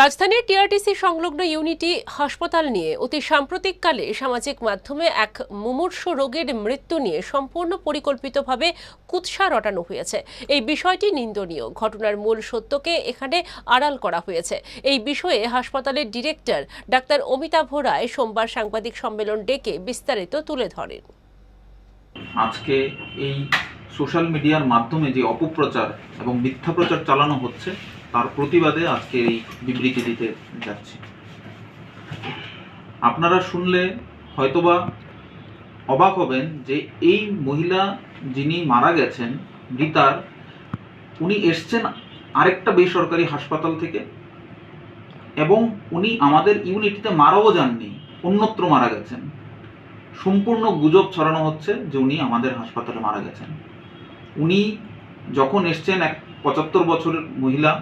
রাজধানীর টিআরটিসি সংলগ্ন ইউনিটি হাসপাতাল নিয়ে অতি সাম্প্রতিককালে সামাজিক মাধ্যমে এক মুমূর্ষ রোগের মৃত্যু নিয়ে সম্পূর্ণ পরিকল্পিতভাবে কুৎসা রটানো হয়েছে। এই বিষয়টি নিন্দনীয়। ঘটনার মূল সত্যকে এখানে আড়াল করা হয়েছে। এই বিষয়ে হাসপাতালের ডিরেক্টর ডাক্তার অমিতাভ রায় সোমবার সাংবাদিক সম্মেলন ডেকে বিস্তারিত তুলে ধরেন। আজকে এই সোশ্যাল মিডিয়ার মাধ্যমে যে অপপ্রচার এবং মিথ্যা প্রচার চালানো হচ্ছে তার প্রতিবাদে আজকে এই বিবৃতি দিতে যাচ্ছি। আপনারা শুনলে হয়তোবা অবাক হবেন যে এই মহিলা যিনি মারা গেছেন মৃতার উনি এসছেন আরেকটা বেসরকারি হাসপাতাল থেকে এবং উনি আমাদের ইউনিটিতে মারাও যাননি, অন্যত্র মারা গেছেন। সম্পূর্ণ গুজব ছড়ানো হচ্ছে যে উনি আমাদের হাসপাতালে মারা গেছেন। উনি যখন এসছেন এক পঁচাত্তর বছরের মহিলা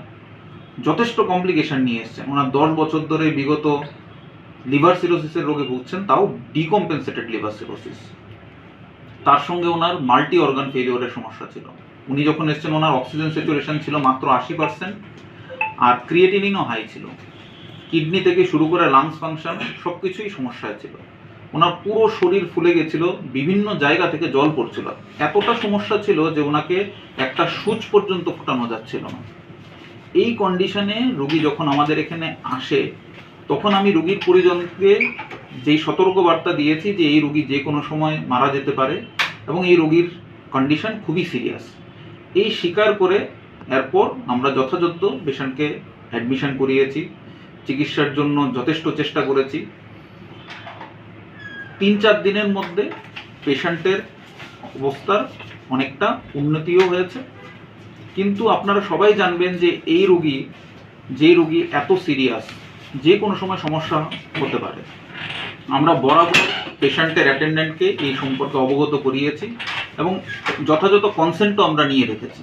যথেষ্ট কমপ্লিকেশন নিয়ে এসছেন ওনার দশ বছর ধরে বিগত লিভার সিরোসিসের রোগে ভুগছেন, তাও ডিকম্পেনসেটেড লিভার সিরোসিস তার সঙ্গে ওনার মাল্টি অর্গান ফেলিওরের সমস্যা ছিল। উনি যখন এসছেন, ওনার অক্সিজেন স্যাচুরেশন ছিল মাত্র আশি পার্সেন্ট আর ক্রিয়েটিনিনও হাই ছিল। কিডনি থেকে শুরু করে লাংস ফাংশন সব কিছুই সমস্যায় ছিল। ওনার পুরো শরীর ফুলে গেছিল, বিভিন্ন জায়গা থেকে জল পড়ছিল। এতটা সমস্যা ছিল যে ওনাকে একটা সুচ পর্যন্ত ফোটানো যাচ্ছিল না। এই কন্ডিশনে রুগী যখন আমাদের এখানে আসে, তখন আমি রুগীর পরিজনকে যেই সতর্কবার্তা দিয়েছি যে এই রুগী যে কোনো সময় মারা যেতে পারে এবং এই রুগীর কন্ডিশন খুবই সিরিয়াস এই স্বীকার করে এরপর আমরা যথাযথ পেশেন্টকে অ্যাডমিশন করিয়েছি, চিকিৎসার জন্য যথেষ্ট চেষ্টা করেছি। তিন চার দিনের মধ্যে পেশেন্টের অবস্থার অনেকটা উন্নতিও হয়েছে। কিন্তু আপনারা সবাই জানবেন যে এই রোগী, যে রোগী এত সিরিয়াস যে কোনো সময় সমস্যা হতে পারে। আমরা বরাবর পেশেন্টের অ্যাটেন্ডেন্টকে এই সম্পর্কে অবগত করিয়েছি এবং যথাযথ কনসেন্টও আমরা নিয়ে রেখেছি।